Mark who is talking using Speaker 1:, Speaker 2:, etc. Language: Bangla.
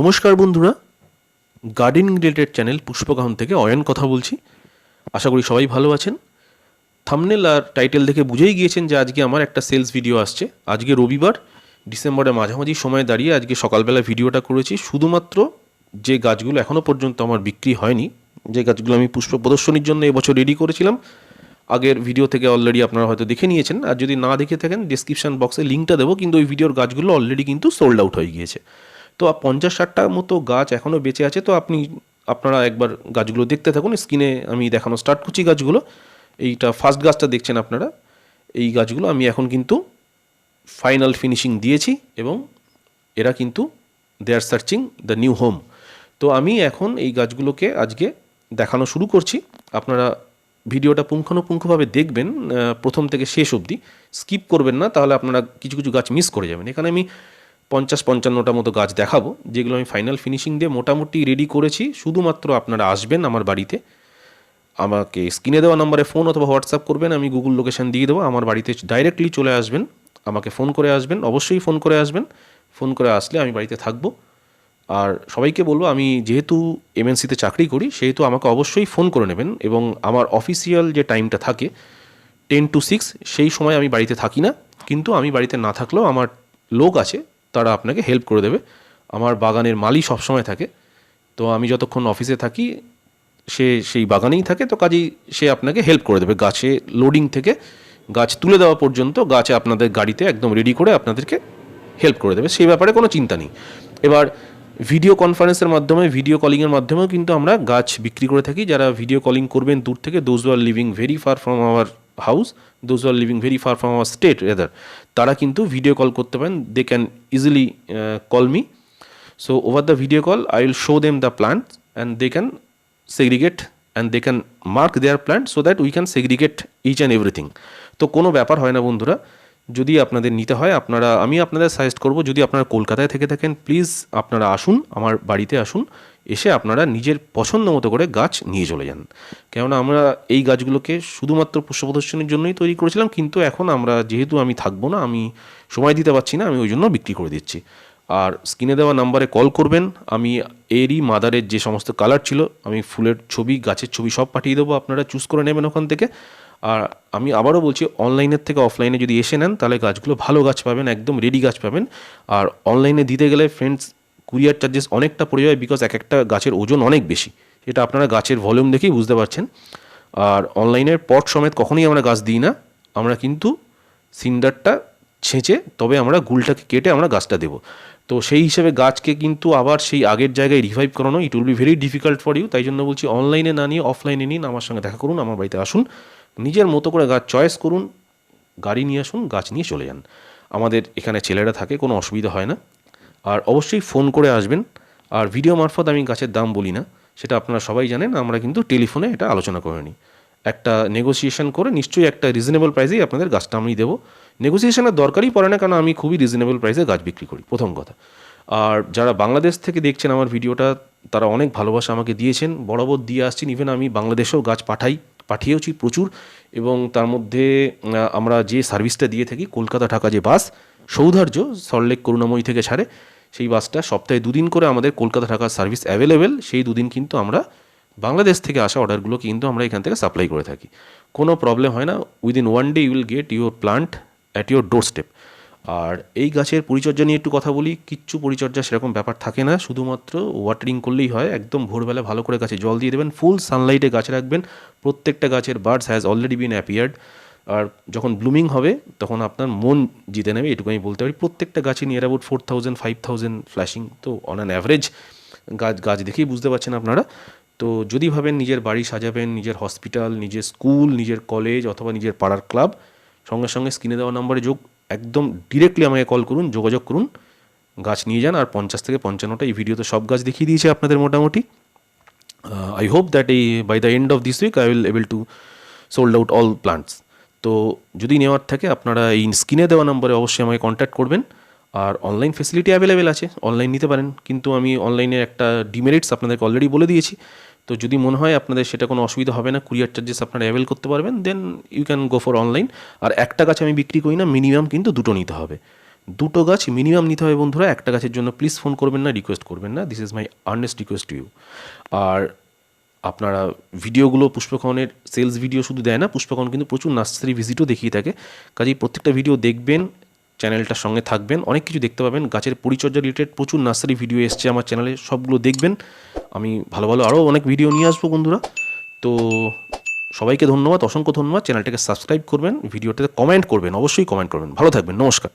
Speaker 1: নমস্কার বন্ধুরা। গার্ডেনিং রিলেটেড চ্যানেল পুষ্পকাহন থেকে অয়ন কথা বলছি। আশা করি সবাই ভালো আছেন। থামনেল আর টাইটেল দেখে বুঝেই গিয়েছেন যে আজকে আমার একটা সেলস ভিডিও আসছে। আজকে রবিবার ডিসেম্বরের মাঝামাঝি সময় দাঁড়িয়ে আজকে সকালবেলা ভিডিওটা করেছি। শুধুমাত্র যে গাছগুলো এখনও পর্যন্ত আমার বিক্রি হয়নি, যে গাছগুলো আমি পুষ্প প্রদর্শনীর জন্য এবছর রেডি করেছিলাম, আগের ভিডিও থেকে অলরেডি আপনারা হয়তো দেখে নিয়েছেন। আর যদি না দেখে থাকেন ডিসক্রিপশন বক্সে লিঙ্কটা দেবো, কিন্তু ওই ভিডিওর গাছগুলো অলরেডি কিন্তু সোল্ড আউট হয়ে গিয়েছে। তো পঞ্চাশ ষাটটার মতো গাছ এখনও বেঁচে আছে, তো আপনি আপনারা একবার গাছগুলো দেখতে থাকুন। স্ক্রিনে আমি দেখানো স্টার্ট করছি গাছগুলো। এইটা ফার্স্ট গাছটা দেখছেন আপনারা। এই গাছগুলো আমি এখন কিন্তু ফাইনাল ফিনিশিং দিয়েছি এবং এরা কিন্তু they are searching the new home তো আমি এখন এই গাছগুলোকে আজকে দেখানো শুরু করছি। আপনারা ভিডিওটা পুঙ্খানুপুঙ্খভাবে দেখবেন প্রথম থেকে শেষ অবধি। স্কিপ করবেন না, তাহলে আপনারা কিছু কিছু গাছ মিস করে যাবেন। এখানে আমি পঞ্চাশ পঞ্চান্নটা মতো গাছ দেখাবো, যেগুলো আমি ফাইনাল ফিনিশিং দিয়ে মোটামুটি রেডি করেছি। শুধুমাত্র আপনারা আসবেন আমার বাড়িতে। আমাকে স্ক্রিনে দেওয়া নম্বরে ফোন অথবা হোয়াটসঅ্যাপ করবেন, আমি গুগল লোকেশন দিয়ে দেবো। আমার বাড়িতে ডাইরেক্টলি চলে আসবেন, আমাকে ফোন করে আসবেন, অবশ্যই ফোন করে আসবেন। ফোন করে আসলে আমি বাড়িতে থাকব। আর সবাইকে বলব, আমি যেহেতু এমএনসিতে চাকরি করি, সেহেতু আমাকে অবশ্যই ফোন করে নেবেন এবং আমার অফিসিয়াল যে টাইমটা থাকে টেন টু সিক্স সেই সময় আমি বাড়িতে থাকি না। কিন্তু আমি বাড়িতে না থাকলেও আমার লোক আছে তারা আপনাকে হেল্প করে দেবে। আমার বাগানের মালি সবসময় থাকে। তো আমি যতক্ষণ অফিসে থাকি, সে সেই বাগানেই থাকে। তো কাজেই সে আপনাকে হেল্প করে দেবে। গাছে লোডিং থেকে গাছ তুলে দেওয়া পর্যন্ত গাছে আপনাদের গাড়িতে একদম রেডি করে আপনাদেরকে হেল্প করে দেবে। সেই ব্যাপারে কোনো চিন্তা নেই। এবার ভিডিও কনফারেন্সের মাধ্যমে ভিডিও কলিংয়ের মাধ্যমেও কিন্তু আমরা গাছ বিক্রি করে থাকি। যারা ভিডিও কলিং করবেন দূর থেকে those are living very far from our house those are living very far from our state rather তারা কিন্তু ভিডিও কল করতে পারেন they can easily call me so over the video call I will show them the plants and they can segregate and they can mark their plant so that we can segregate each and everything. তো কোনো ব্যাপার হয় না বন্ধুরা, যদি আপনাদের নিতে হয়, আপনারা, আমি আপনাদের সাজেস্ট করব, যদি আপনারা কলকাতায় থেকে থাকেন প্লিজ আপনারা আসুন, আমার বাড়িতে আসুন এসে আপনারা নিজের পছন্দ মতো করে গাছ নিয়ে চলে যান। কেননা আমরা এই গাছগুলোকে শুধুমাত্র পুষ্প প্রদর্শনীর জন্যই তৈরি করেছিলাম, কিন্তু এখন আমরা যেহেতু আমি থাকব না, আমি সময় দিতে পারছি না, আমি ওই জন্য বিক্রি করে দিচ্ছি। আর স্ক্রিনে দেওয়া নাম্বারে কল করবেন, আমি এরই মাদারের যে সমস্ত কালার ছিল, আমি ফুলের ছবি, গাছের ছবি সব পাঠিয়ে দেবো, আপনারা চুজ করে নেবেন ওখান থেকে। আর আমি আবারও বলছি, অনলাইনের থেকে অফলাইনে যদি এসে নেন, তাহলে গাছগুলো ভালো গাছ পাবেন, একদম রেডি গাছ পাবেন। আর অনলাইনে দিতে গেলে ফ্রেন্ডস কুরিয়ার চার্জেস অনেকটা পড়ে যায় বিকজ এক একটা গাছের ওজন অনেক বেশি। এটা আপনারা গাছের ভলিউম দেখেই বুঝতে পারছেন। আর অনলাইনের পট সমেত কখনোই আমরা গাছ দিই না। আমরা কিন্তু সিন্ডারটা ছেঁচে তবে আমরা গুলটাকে কেটে আমরা গাছটা দেবো। তো সেই হিসেবে গাছকে কিন্তু আবার সেই আগের জায়গায় রিভাইভ করানো it will be very difficult for you তাই জন্য বলছি অনলাইনে না নিয়ে অফলাইনে নিন, আমার সঙ্গে দেখা করুন, আমার বাড়িতে আসুন। নিজের মতো করে গাছ চয়েস করুন, গাড়ি নিয়ে আসুন, গাছ নিয়ে চলে যান। আমাদের এখানে ছেলেরা থাকে, কোনো অসুবিধা হয় না। আর অবশ্যই ফোন করে আসবেন। আর ভিডিও মারফত আমি গাছের দাম বলি না, সেটা আপনারা সবাই জানেন, আমরা কিন্তু টেলিফোনে এটা আলোচনা করে নিই। একটা নেগোসিয়েশন করে নিশ্চয়ই একটা রিজনেবল প্রাইসেই আপনাদের গাছটা আমি দেবো। নেগোসিয়েশনের দরকারই পড়ে না, কারণ আমি খুবই রিজনেবল প্রাইসে গাছ বিক্রি করি, প্রথম কথা। আর যারা বাংলাদেশ থেকে দেখছেন আমার ভিডিওটা, তারা অনেক ভালোবাসা আমাকে দিয়েছেন। বরাবর দিয়ে আসছেন ইভেন আমি বাংলাদেশেও গাছ পাঠাই, পাঠিয়েওছি প্রচুর। এবং তার মধ্যে আমরা যে সার্ভিসটা দিয়ে থাকি কলকাতা ঢাকা যে বাস সৌধার্য সল্টলেক করুণাময়ী থেকে ছাড়ে সেই বাসটা সপ্তাহে দুদিন করে আমাদের কলকাতা ঢাকার সার্ভিস অ্যাভেলেবেল সেই দুদিন কিন্তু আমরা বাংলাদেশ থেকে আসা অর্ডারগুলো কিন্তু আমরা এখান থেকে সাপ্লাই করে থাকি। কোনো প্রবলেম হয় না within one day you will get your plant at your doorstep আর এই গাছের পরিচর্যা নিয়ে একটু কথা বলি, কিচ্ছু পরিচর্যা সেরকম ব্যাপার থাকে না, শুধুমাত্র ওয়াটারিং করলেই হয়, একদম ভোরবেলা ভালো করে গাছে জল দিয়ে দেবেন ফুল সানলাইটে গাছ রাখবেন। প্রত্যেকটা গাছের birds has already been appeared আর যখন ব্লুমিং হবে, তখন আপনার মন জিতে নেবে, এটুকু আমি বলতে পারি। প্রত্যেকটা গাছে near about four thousand five thousand flashing তো অন অ্যান অ্যাভারেজ গাছ গাছ দেখেই বুঝতে পারছেন আপনারা। তো যদি ভাবেন নিজের বাড়ি সাজাবেন, নিজের হসপিটাল নিজের স্কুল নিজের কলেজ অথবা নিজের পাড়ার ক্লাব সঙ্গে সঙ্গে স্ক্রিনে দেওয়া নম্বরে যোগ, একদম ডিরেক্টলি আমাকে কল করুন, যোগাযোগ করুন, গাছ নিয়ে যান। আর পঞ্চাশ থেকে পঞ্চান্নটা এই ভিডিওতে সব গাছ দেখিয়ে দিয়েছে আপনাদের মোটামুটি। আই হোপ দ্যাট এই by the end of this week I will able to sold out all plants তো যদি নেওয়ার থাকে, আপনারা এই স্ক্রিনে দেওয়া নম্বরে অবশ্যই আমাকে কন্ট্যাক্ট করবেন। আর অনলাইন ফেসিলিটি অ্যাভেলেবেল আছে অনলাইন নিতে পারেন। কিন্তু আমি অনলাইনে একটা ডিমেরিটস আপনাদেরকে অলরেডি বলে দিয়েছি। তো যদি মনে হয় আপনাদের সেটা কোনো অসুবিধা হবে না কুরিয়ার চার্জেস আপনারা অ্যাভেল করতে পারবেন then you can go for online আর একটা গাছ আমি বিক্রি করি না মিনিমাম কিন্তু দুটো নিতে হবে। দুটো গাছ মিনিমাম নিতে হবে বন্ধুরা, একটা গাছের জন্য প্লিজ ফোন করবেন না রিকোয়েস্ট করবেন না। This is my earnest request to you আর আপনারা ভিডিওগুলো পুষ্পকনের সেলস ভিডিও শুধু দেয় না পুষ্পকন কিন্তু প্রচুর নার্সারি ভিজিটও দেখিয়ে থাকে। কাজেই প্রত্যেকটা ভিডিও দেখবেন চ্যানেলটার সঙ্গে থাকবেন, অনেক কিছু দেখতে পাবেন। গাছের পরিচর্যা রিলেটেড প্রচুর নার্সারি ভিডিও এসছে আমার চ্যানেলে সবগুলো দেখবেন। আমি ভালো ভালো আরও অনেক ভিডিও নিয়ে আসব বন্ধুরা। তো সবাইকে ধন্যবাদ, অসংখ্য ধন্যবাদ। চ্যানেলটাকে সাবস্ক্রাইব করবেন ভিডিওটাতে কমেন্ট করবেন, অবশ্যই কমেন্ট করবেন। ভালো থাকবেন, নমস্কার।